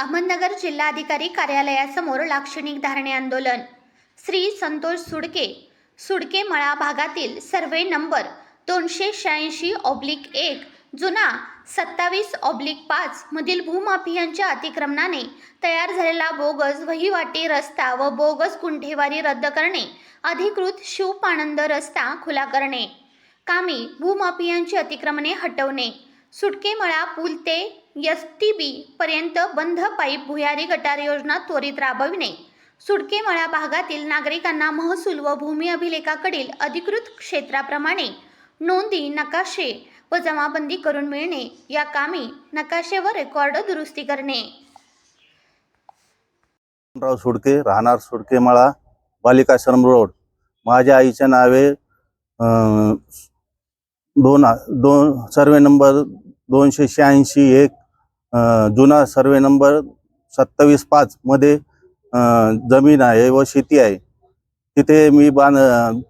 अहमदनगर जिल्हाधिकारी कार्यालयासमोर लाक्षणिक धारणे आंदोलन. श्री संतोष सुडके सुडके मळा भागातील सर्वे नंबर दोनशे शहाऐंशी ऑब्लिक एक जुना सत्तावीस ऑब्लिक पाच मधील भूमाफियांच्या अतिक्रमणाने तयार झालेला बोगस वहिवाटी रस्ता व बोगस गुंठेवारी रद्द करणे अधिकृत शिवपानंद रस्ता खुला करणे कामी भूमाफियांची अतिक्रमणे हटवणे सुटकेमळा पूल ते एस टी बी पर्यंत बंध पाईप भुयारी गटार योजना त्वरित राबविणे. सुटकेमळा भागातील नागरिकांना महसूल व भूमी अभिलेखाकडील अधिकृत क्षेत्राप्रमाणे नोंदी नकाशे व जमाबंदी करून मिळणे या कामी नकाशे व रेकॉर्ड दुरुस्ती करणे. राव सुडके राहणार सुडकेमळा बालिकाश्रम रोड. माझ्या आईच्या नावे दोन दोन सर्वे नंबर दोनशे शहाऐंशी एक जुना सर्वे नंबर सत्तावीस पाचमध्ये जमीन आहे व शेती आहे. तिथे मी बांध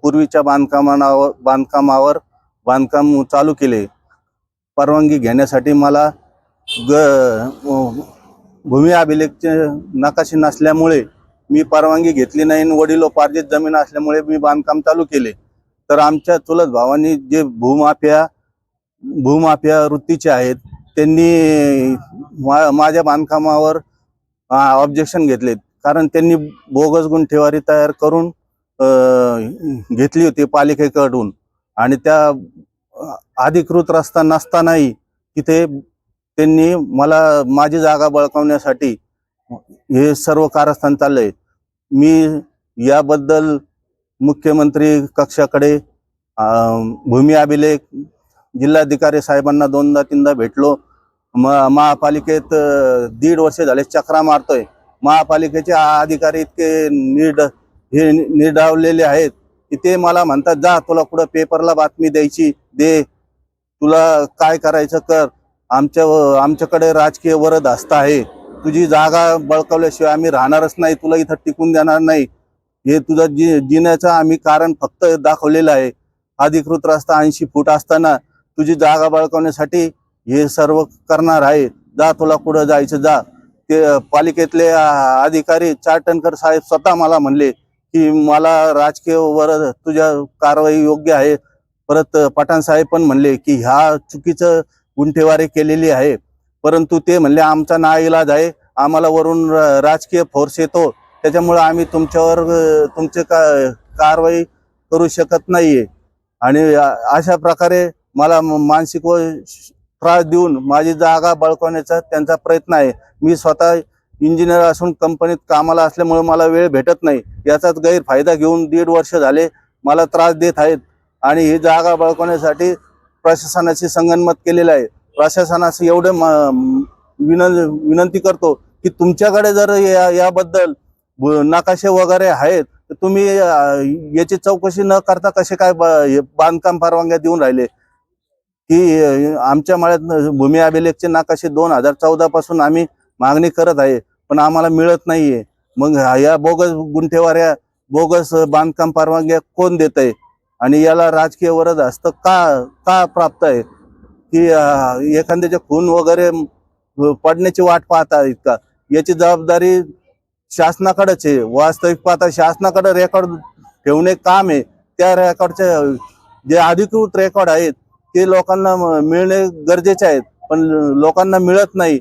पूर्वीच्या बांधकामावर बांधकामावर बांधकाम चालू केले. परवानगी घेण्यासाठी मला ग भूमी अभिलेखचे नकाशे नसल्यामुळे मी परवानगी घेतली नाही आणि वडिलोपार्जित जमीन असल्यामुळे मी बांधकाम चालू केले. तर आमच्या चुलत भावांनी जे भूमाफिया भूमाफिया वृत्तीचे आहेत. त्यांनी मा माझ्या बांधकामावर ऑब्जेक्शन घेतले कारण त्यांनी बोगस गुंठेवारी तयार करून घेतली होती पालिकेकडून. आणि त्या अधिकृत रस्ता नसतानाही तिथे त्यांनी मला माझी जागा बळकावण्यासाठी हे सर्व कारस्थान चाललंय. मी याबद्दल मुख्यमंत्री कक्षाकडे भूमी अभिलेख जिल्हाधिकारी साहेबांना दोनदा तीनदा भेटलो. म महापालिकेत दीड वर्ष झाले चक्रा मारतोय. महापालिकेचे अधिकारी इतके निर्ड हे निर्डावलेले आहेत की ते मला म्हणतात जा तुला कुठं पेपरला बातमी द्यायची दे. तुला काय करायचं कर. आमच्या आमच्याकडे राजकीय वरद असतं आहे. तुझी जागा बळकावल्याशिवाय आम्ही राहणारच नाही. तुला इथं टिकून देणार नाही. हे तुझं जी जिण्याचं आम्ही कारण फक्त दाखवलेलं आहे. अधिकृत रस्ता ऐंशी फूट असताना तुझी जागा बळकावण्यासाठी हे सर्व करणार आहे. जा तुला कुठं जायचं जा. ते पालिकेतले अधिकारी चाटणकर साहेब स्वतः मला म्हणले की मला राजकीय वर तुझ्या कारवाई योग्य आहे. परत पठाण साहेब पण म्हणले की ह्या चुकीचं गुंठेवारी केलेली आहे. परंतु ते म्हणले आमचा ना इलाज आहे. आम्हाला वरून र- राजकीय फोर्स येतो. त्याच्यामुळे आम्ही तुमच्यावर तुमचे का कारवाई करू शकत नाहीये. आणि अशा प्रकारे मला म- मानसिक व श- त्रास देऊन माझी जागा बळकवण्याचा त्यांचा प्रयत्न आहे. मी स्वतः इंजिनियर असून कंपनीत कामाला असल्यामुळे मला वेळ भेटत नाही. याचाच गैरफायदा घेऊन दीड वर्ष झाले मला त्रास देत आहेत आणि ही जागा बळकवण्यासाठी प्रशासनाशी संगनमत केलेलं आहे. प्रशासनाशी एवढे म- विनं विनंती करतो की तुमच्याकडे जर या याबद्दल नकाशे वगैरे आहेत तर तुम्ही याची चौकशी न करता कसे काय ब- हे बांधकाम परवानग्या देऊन राहिले? की आमच्या मळ्यात भूमी अभिलेखचे नाकाशे दोन हजार चौदा पासून आम्ही मागणी करत आहे पण आम्हाला मिळत नाहीये. मग या बोगस गुंठेवाऱ्या बोगस बांधकाम परवानग्या कोण देत आहे आणि याला राजकीय वरद हस्त का का प्राप्त आहे? की एखाद्याचे खून वगैरे पडण्याची वाट पाहता इतका. याची जबाबदारी शासनाकडेच आहे. वास्तविक पाहता शासनाकडे रेकॉर्ड ठेवणे काम आहे. त्या रेकॉर्डच्या जे अधिकृत रेकॉर्ड आहेत ते लोकांना म- मिळणे गरजेचे आहेत. पण लोकांना मिळत नाही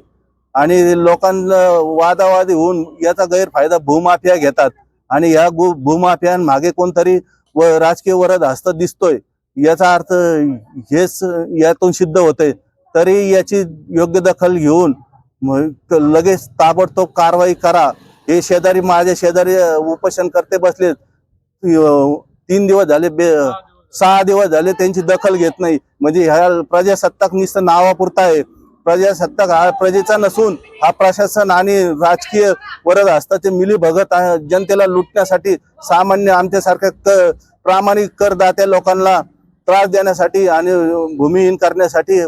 आणि लोकांना वादावादी होऊन याचा गैरफायदा भूमाफिया घेतात. आणि या भू भूमाफियांमागे कोणतरी व राजकीय वरद हस्त दिसतोय. याचा अर्थ हेच यातून सिद्ध होते. तरी याची योग्य दखल घेऊन लगेच ताबडतोब कारवाई करा. हे शेजारी माझे शेजारी उपोषण करते बसले तीन दिवस झाले बे सहा दिवस झाले त्यांची दखल घेत नाही. म्हणजे ह्या प्रजासत्ताक नुसतं नावापुरता आहे. प्रजासत्ताक हा प्रजेचा नसून हा प्रशासन आणि राजकीय वरद हस्ताचे मिली भगत जनतेला लुटण्यासाठी सामान्य आमच्यासारख्या क प्रामाणिक करदात्या लोकांना त्रास देण्यासाठी आणि भूमिहीन करण्यासाठी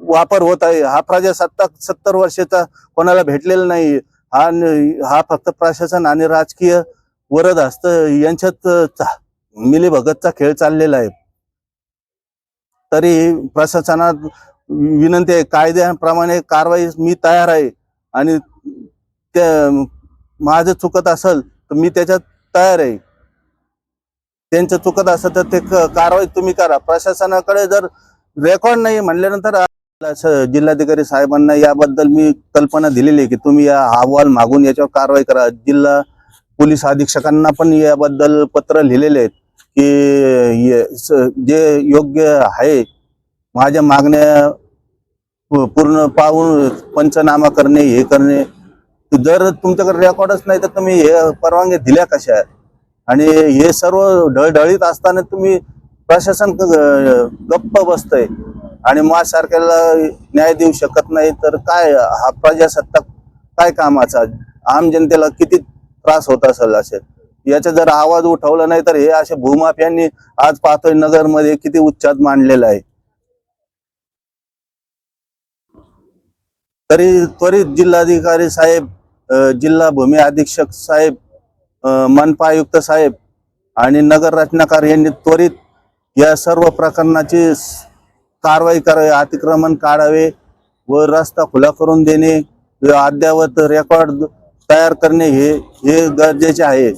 वापर होत आहे. हा प्रजासत्ताक सत्तर वर्षाचा कोणाला भेटलेला नाही. हा न- हा फक्त प्रशासन आणि राजकीय वरद हस्त यांच्यात मिली भगतचा खेळ चाललेला आहे. तरी प्रशासनात विनंती आहे कायद्याप्रमाणे कारवाई मी तयार आहे आणि त्या माझं चुकत असेल तर मी त्याच्यात तयार आहे. त्यांचं चुकत असेल तर ते कारवाई तुम्ही करा. प्रशासनाकडे जर रेकॉर्ड नाही म्हणल्यानंतर जिल्हाधिकारी साहेबांना याबद्दल मी कल्पना दिलेली आहे की तुम्ही या अहवाल मागून याच्यावर कारवाई करा. जिल्हा पोलीस अधीक्षकांना पण याबद्दल पत्र लिहिलेले आहेत. की जे योग्य आहे माझ्या मागण्या पूर्ण पाहून पंचनामा करणे हे करणे जर तुमच्याकडे रेकॉर्डच नाही तर तुम्ही हे परवानगी दिल्या कशा? आणि हे सर्व ढळढळीत असताना तुम्ही प्रशासन गप्प बसतंय. आणि माझ्यासारख्याला न्याय देऊ शकत नाही तर काय हा प्रजासत्ताक काय कामाचा? आम जनतेला किती त्रास होत असेल असेल याचा जर आवाज उठवला नाही तर हे असे भूमाफियांनी आज पाहतोय नगरमध्ये किती उच्चात मांडलेला आहे. तरी त्वरित जिल्हाधिकारी साहेब जिल्हा भूमी अधीक्षक साहेब मनपा आयुक्त साहेब आणि नगर रचनाकार यांनी त्वरित या सर्व प्रकरणाची कारवाई करावी अतिक्रमण काढावे व रस्ता खुला करून देणे व अद्ययावत रेकॉर्ड तयार करणे हे हे गरजेचे आहे.